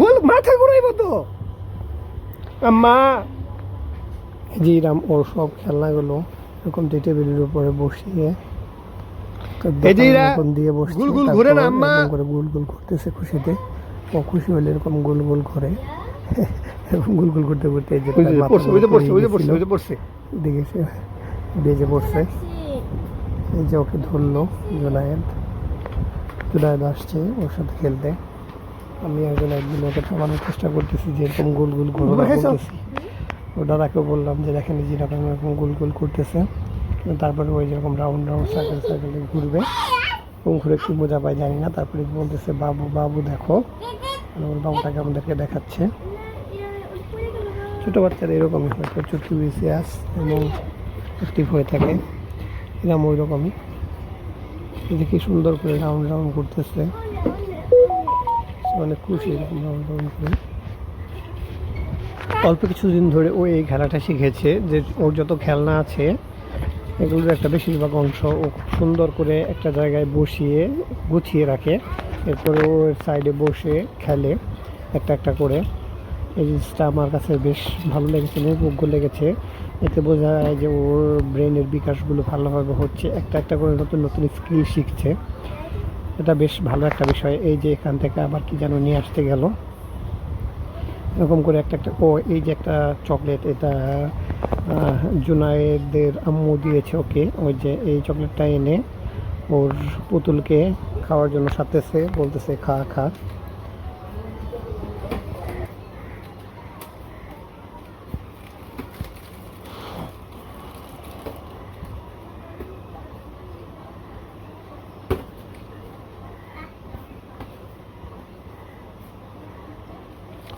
গোল মাথা ঘুরাইব তো। এরাম ওর সব খেলনাগুলো এরকম যে টেবিলের উপরে বসিয়ে এই যে এরা এরকম দিয়ে বসছে গুল গুল ঘুরে না, আম্মা? করে গোল গোল করতেছে খুশিতে। ও খুশি হলে এরকম গোল গোল এরকম গোল গোল করতে করতে এই যে ওই তার যে মাথার পড়ছে ওই যে পড়ছে ওই যে পড়ছে ওই যে পড়ছে। দেখেছে বেজে পড়ছে। এই যে ওকে ধরলো জুনায়েদ। জুনায়েদ আসছে ওর সাথে খেলতে। আমি একজন একদিন ওকে থামানোর চেষ্টা করতেছি যে এরকম গোল গোল ঘোরা তোমরা করতেছি ও দাদাকে বললাম যে দেখেন যে এরকম এরকম গোল গোল করতেছে তারপরে ওই যেরকম রাউন্ড রাউন্ড সার্কেল সার্কেলে ঘুরবে কোন ঘুরে কি বোঝা পায় জানি না। তারপরে বলতেছে বাবু বাবু দেখো। ওর বাবুটাকে আমাদেরকে দেখাচ্ছে। ছোটো বাচ্চারা এরকমই হয় প্রচুর কিউরিসিয়াস এবং অ্যাক্টিভ হয়ে থাকে। এরকম ওই রকমই কি সুন্দর করে রাউন্ড রাউন্ড করতেছে সে অনেক খুশি এরকম রাউন্ড করে। অল্প কিছুদিন ধরে ও এই খেলাটা শিখেছে যে ওর যত খেলনা আছে, এগুলোর একটা বেশিরভাগ অংশ ও খুব সুন্দর করে একটা জায়গায় বসিয়ে, গুছিয়ে রাখে। এরপরে ও সাইডে বসে খেলে একটা একটা করে। এই জিনিসটা আমার কাছে বেশ ভালো লেগেছে উপভোগ্য লেগেছে। এতে বোঝা যায় যে ওর ব্রেনের বিকাশগুলো ভালোভাবে হচ্ছে। একটা একটা করে নতুন নতুন স্কিল শিখছে। এটা বেশ ভালো একটা বিষয়, এই যে এখান থেকে আবার কি যেন নিয়ে আসতে গেল। এরকম করে একটা একটা ও, এই যে একটা চকলেট, এটা জুনায়েদের আম্মু দিয়েছে ওকে। ওই যে এই চকলেটটা এনে ওর পুতুলকে খাওয়ার জন্য সাথেছে বলতেছে, খা খা।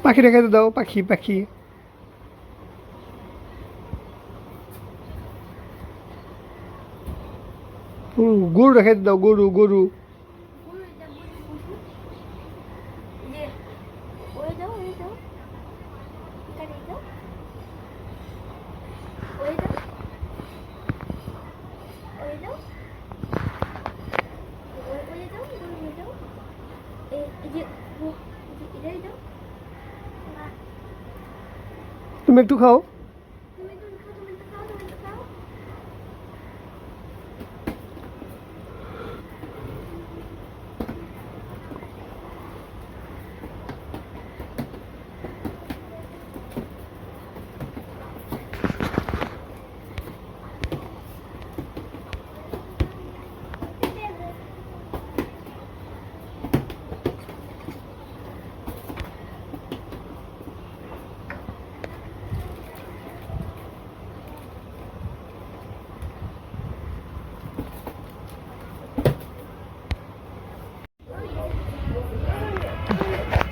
পাখি রেখে দাও পাখি পাখি হুম, গরু রেখে দাও গরু গরু যে ওই দাও ওই দাও তুমি একটু খাও।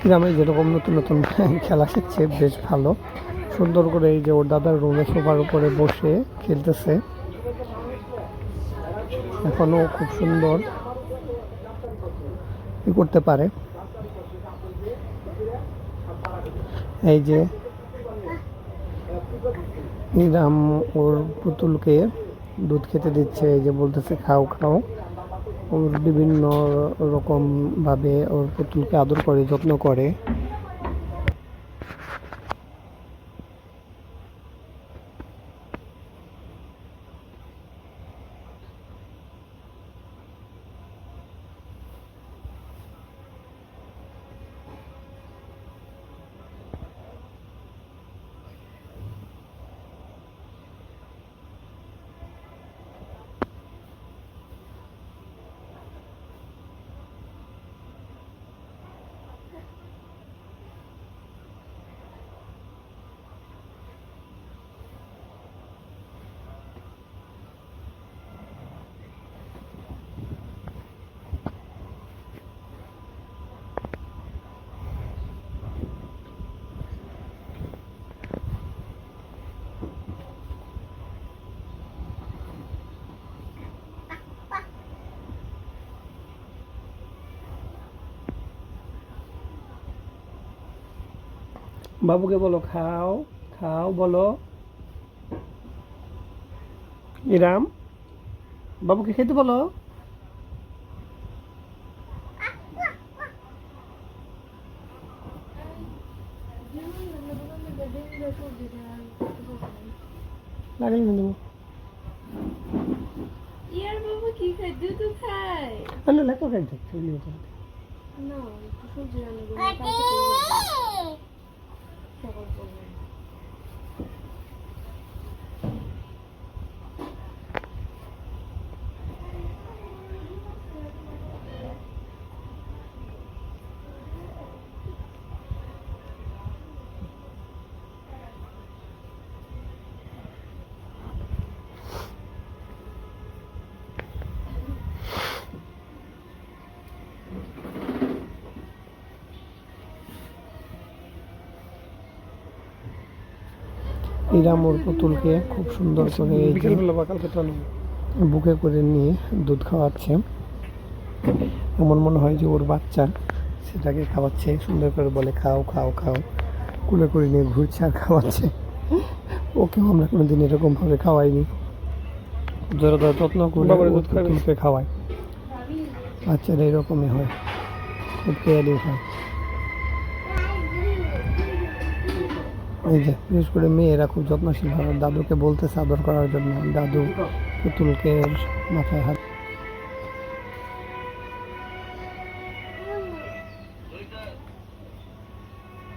গ্রামে যেরকম নতুন নতুন খেলা শিখছে, বেশ ভালো। সুন্দর করে এই যে ওর দাদার রুমে সোফার উপরে বসে খেলতেছে। এখনও খুব সুন্দর করতে পারে। এই যে ইরাম ওর পুতুলকে, দুধ খেতে দিচ্ছে, এই যে বলতেছে, খাও খাও। ওর বিভিন্ন রকমভাবে ওর পুতুলকে আদর করে যত্ন করে। বাবুকে বলো খাও খাও বলো। ইরাম বাবুকে খেতে বলো। লাগাই না দেবো ইয়ার বাবা কি খায় দুধ খায়? আরে লেখো খাই না একটু সবজি রান্না 먹어보고. করব ইরাম ওর পুতুলকে খুব সুন্দর করে এই যে বুকে করে নিয়ে দুধ খাওয়াচ্ছে। এমন মনে হয় যে ওর বাচ্চা সেটাকে খাওয়াচ্ছে সুন্দর করে বলে খাও খাও খাও। কুলে করে নিয়ে ঘুরছে আর খাওয়াচ্ছে। ওকেও আমরা কোনোদিন এরকমভাবে খাওয়াইনি। যারা যত্ন করে দুধ খাওয়ায় বাচ্চারা এরকমই হয় খুব কেয়ারি হয়। এই যে, বিশেষ করে মেয়েরা খুব যত্নশীল হয় দাদুকে বলতেছে আদর করার জন্য। দাদু পুতুলকে মাথায় হাত